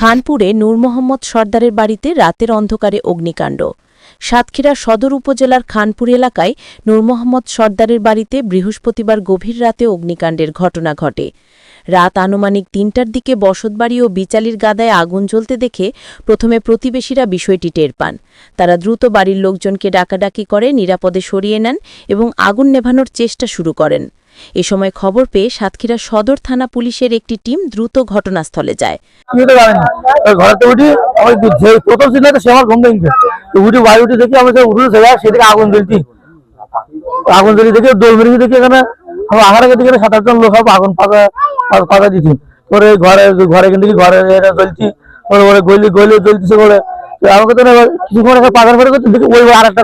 খানপুরে নূর মোহাম্মদ সর্দারের বাড়িতে রাতের অন্ধকারে অগ্নিকাণ্ড। সাতক্ষীরা সদর উপজেলার খানপুর এলাকায় নূর মোহাম্মদ সর্দারের বাড়িতে বৃহস্পতিবার গভীর রাতে অগ্নিকাণ্ডের ঘটনা ঘটে। রাত আনুমানিক তিনটার দিকে বসতবাড়ি ও বিচালির গাদায় আগুন জ্বলতে দেখে প্রথমে প্রতিবেশীরা বিষয়টি টের পান। তারা দ্রুত বাড়ির লোকজনকে ডাকাডাকি করে নিরাপদে সরিয়ে নেন এবং আগুন নেভানোর চেষ্টা শুরু করেন। এ সময় খবর পেয়ে সাতক্ষীরা সদর থানা পুলিশের একটি টিম দ্রুত ঘটনাস্থলে যায়। ঘরে ঘরে ঘরে জ্বলছি জ্বলতেছে বলে। আমাকে তো কিছুক্ষণ দেখি, ওই আর একটা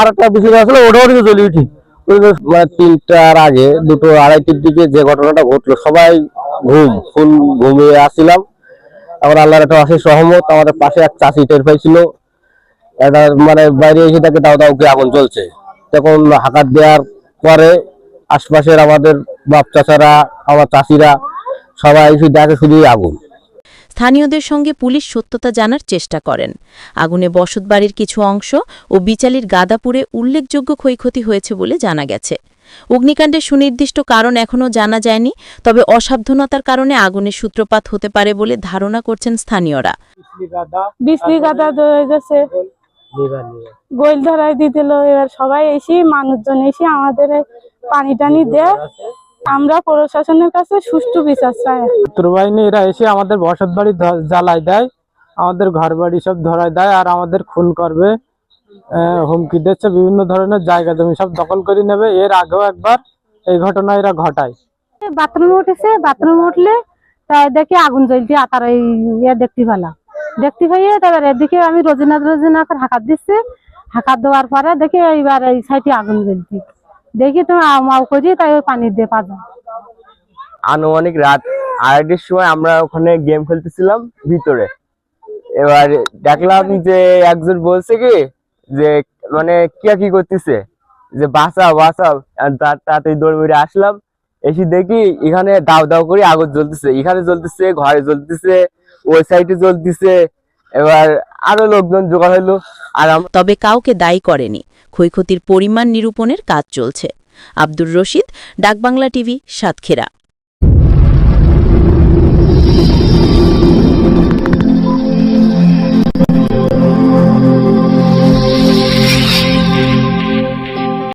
আর একটা বেশি আসলে ওটাও দিকে উঠি। মানে তিনটার আগে দুটো আড়াইটির দিকে যে ঘটনাটা ঘটলো, সবাই ঘুম, ফুল ঘুমিয়ে আসছিলাম। আবার আল্লাহর একটা অশেষ সহমত, আমাদের পাশে এক চাষি টের পাইছিল। এটা মানে বাইরে এসে তাকে দাও দাউকে আগুন চলছে তখন হাকাত দেওয়ার পরে আশপাশের আমাদের বাপ চাচারা, আমার চাষিরা সবাই এসে দেখে শুধুই আগুন। স্থানীয়দের সঙ্গে পুলিশ সত্যতা জানার চেষ্টা করেন। আগুনে বসতবাড়ির কিছু অংশ ও বিচালির গাদাপুরে উল্লেখযোগ্য ক্ষয়ক্ষতি হয়েছে বলে জানা গেছে। অগ্নিকাণ্ডের সুনির্দিষ্ট কারণ এখনও জানা যায়নি তবে অসাবধানতার কারণে আগুনের সূত্রপাত হতে পারে বলে ধারণা করছেন স্থানীয়রা। হয়ে গোল ধরাই দিতেল এবার সবাই এসে মানুষজন এসে আমাদের পানি টানি দেয়। আমরা প্রশাসনের কাছে সুষ্ঠু বিচার চাই। বাহিনী এরা এসে আমাদের বসত বাড়ি জ্বালাই দেয় আমাদের ঘর বাড়ি সব ধরায় দেয় আর আমাদের খুন করবে। হুমকি দিচ্ছে বিভিন্ন ধরনের জায়গা জমি সব দখল করে নেবে। এর আগেও একবার এই ঘটনা এরা ঘটায়। বাথরুমে উঠেছে বাথরুমে উঠলে তাই দেখি আগুন জ্বলতে আতার এই ইয়ে দেখতে পেলাম। দেখতে পাইয়ে তারপর এদিকে আমি রোজিনা রোজিনা হাঁকাত দিচ্ছি। হাঁকাত দেওয়ার পরে দেখি এইবার এই সাইডে আগুন জ্বলতে দেখি তুমি মাও করি তাই ওই পানি দিয়ে পাবো। আনুমানিক রাত আড়াইটার সময় আমরা ওখানে গেম খেলতেছিলাম ভিতরে। এবার দেখলাম যে একজন বলছে কি, যে মানে কি কি করতেছে? যে বাঁচাও বাঁচাও। তাড়াতাড়ি দৌড় বেরিয়ে আসলাম। এসে দেখি এখানে দাও দাও করে আগুন জ্বলতেছে। এখানে জ্বলতেছে, ঘরে জ্বলতেছে, ওই সাইডে জ্বলতেছে। এবার আরও লোকজন জোগাড় হলো আর তবে কাউকে দায়ী করেনি। ক্ষয়ক্ষতির পরিমাণ নিরূপণের কাজ চলছে। আব্দুর রশিদ, ডাকবাংলা টিভি, সাতক্ষীরা।